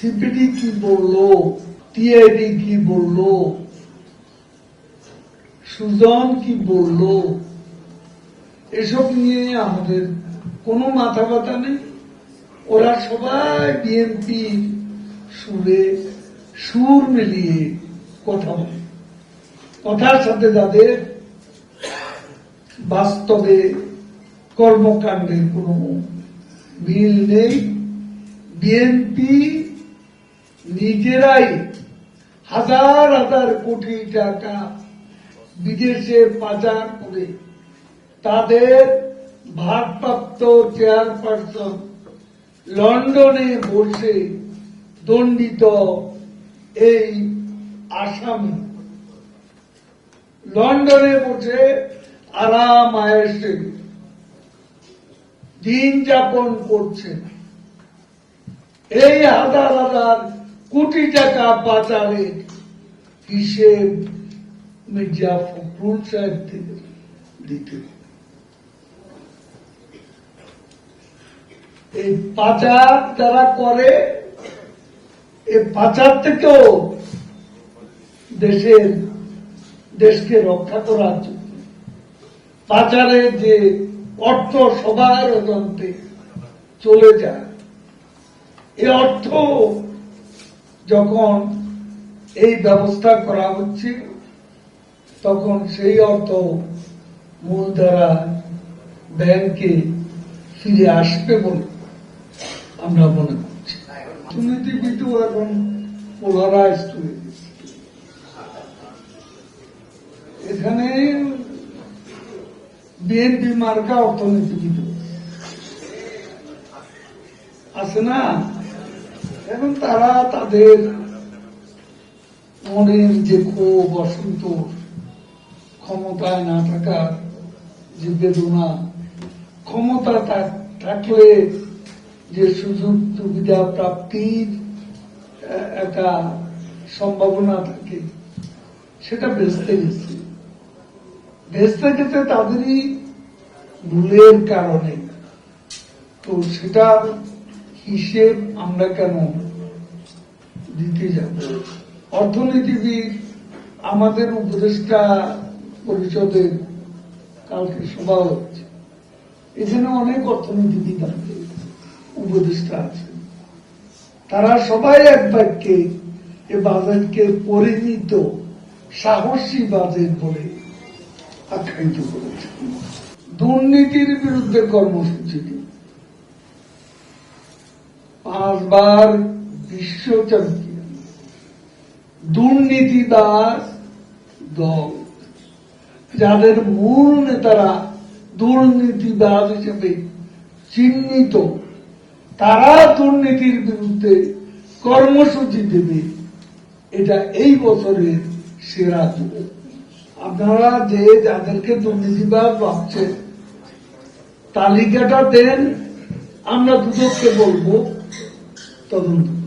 CPD কি বলল? TID কি বলল? সুজন কি বলল? এসব নিয়ে আমাদের কোনো মাথা ব্যথা নেই। ওরা সবাই বিএনপি সুরে সুর মিলিয়ে কথা বলে। কথার সাথে তাদের বাস্তবে কর্মকাণ্ডের কোনো মিল নেই। বিএনপি নিজেরাই হাজার হাজার কোটি টাকা বিদেশে পাচার করে তাদের ভারপ্রাপ্ত চেয়ারপারসন লন্ডনে বসে দণ্ডিত এই আসামি। লন্ডনে বসে আরাম আয়েসে দিন যাপন করছেন। এই হাজার হাজার কোটি টাকা পাচারের হিসেব মির্জা ফখরুল সাহেব দিতে এই পাচার যারা করে এই পাচার থেকেও দেশের, দেশকে রক্ষা করার জন্য। পাচারে যে অর্থ সবার অজান্তে চলে যায় এই অর্থ যখন এই ব্যবস্থা করা হচ্ছে তখন সেই অর্থ মূলধারা ব্যাংকে ফিরে আসবে বলে আমরা মনে করছি। দুর্নীতিবিদ এখন পোলারাইজ হয়ে এখানে বিএনপি মার্কা অর্থনীতিবিদ আছে না? এবং তারা তাদের মনের যে ক্ষোভ অসন্তোষ ক্ষমতায় না থাকার যে বেদনা, ক্ষমতা থাকলে যে সুযোগ সুবিধা প্রাপ্তির একটা সম্ভাবনা থাকে, সেটা বেচতে গেছে। বেচতে গেছে তাদেরই ভুলের কারণে। তো সেটা হিসেব আমরা কেন দিতে যাব অর্থনীতিবিদ আমাদের উপদেষ্টা পরিষদের কালকে সভা হচ্ছে। এখানে অনেক অর্থনীতিবিদ আছে, উপদেষ্টা আছে। তারা সবাই এক বাক্যে এ বাজেটকে পরিণত, সাহসী বাজেট বলে আখ্যায়িত করেছে দুর্নীতির বিরুদ্ধে কর্মসূচি পাঁচবার বিশ্ব চ্যাম্পিয়ন। দুর্নীতিদার দল। যাদের মূল নেতারা দুর্নীতিবাদ হিসেবে চিহ্নিত, তারা দুর্নীতির বিরুদ্ধে কর্মসূচি দেবে। এটা এই বছরের সেরা যুগ। আপনারা যে যাদেরকে দুর্নীতিবাদ ভাবছেন, তালিকাটা দেন, আমরা দুদককে বলব তদন্ত।